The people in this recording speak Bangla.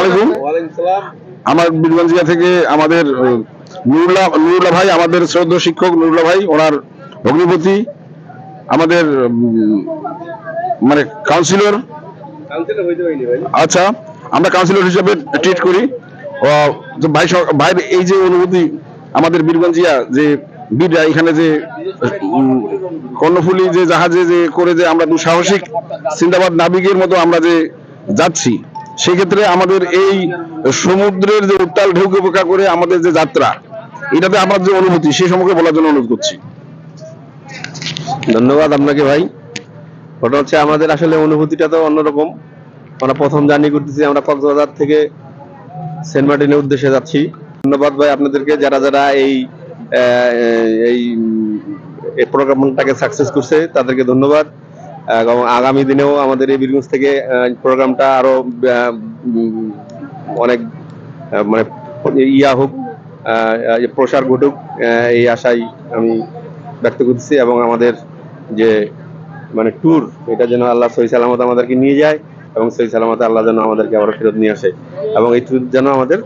আলাইকুম। আমার বীরগঞ্জিয়া থেকে আমাদের নুরুল্লাহ নুরুল্লাহ ভাই, আমাদের শ্রদ্ধ শিক্ষক নুরুল্লাহ ভাই, ওনার ভগ্নিপতি আমাদের মানে কাউন্সিলর আচ্ছা আমরা কাউন্সিলর হিসেবে ট্রিট করি। ভাই ভাইয়ের এই যে অনুভূতি, আমাদের বীরগঞ্জিয়া যে বীররা এখানে যে কর্ণফুলী যে জাহাজে যে করে যে আমরা দুঃসাহসিক, সিন্দাবাদ নাবিকের মতো আমরা যে যাচ্ছি সেক্ষেত্রে আমাদের এই সমুদ্রের যে উত্তাল ঢেউকে উপেক্ষা করে আমাদের যে যাত্রা, এটাতে আমার যে অনুভূতি, সেই সম্পর্কে বলার জন্য অনুরোধ করছি। ধন্যবাদ আপনাকে ভাই। ওটা হচ্ছে, আমাদের আসলে অনুভূতিটা তো অন্যরকম। আমরা প্রথম জার্নি করতেছি, আমরা কক্সবাজার থেকে সেন্ট মার্টিনের উদ্দেশ্যে যাচ্ছি। ধন্যবাদ ভাই আপনাদেরকে, যারা যারা এই এই প্রোগ্রামটাকে সাকসেস করছে, তাদেরকে ধন্যবাদ। এবং আগামী দিনেও আমাদের এই বীরগঞ্জ থেকে প্রোগ্রামটা আরও অনেক মানে ইয়া হোক প্রসার ঘটুক এই আশাই আমি ব্যক্ত করছি এবং আমাদের যে মানে ট্যুর এটা যেন আল্লাহ সহি সালামত আমাদেরকে নিয়ে যায় এবং সহি সালামত আল্লাহ যেন আমাদেরকে আবার ফেরত নিয়ে আসে এবং এই ট্যুর যেন আমাদের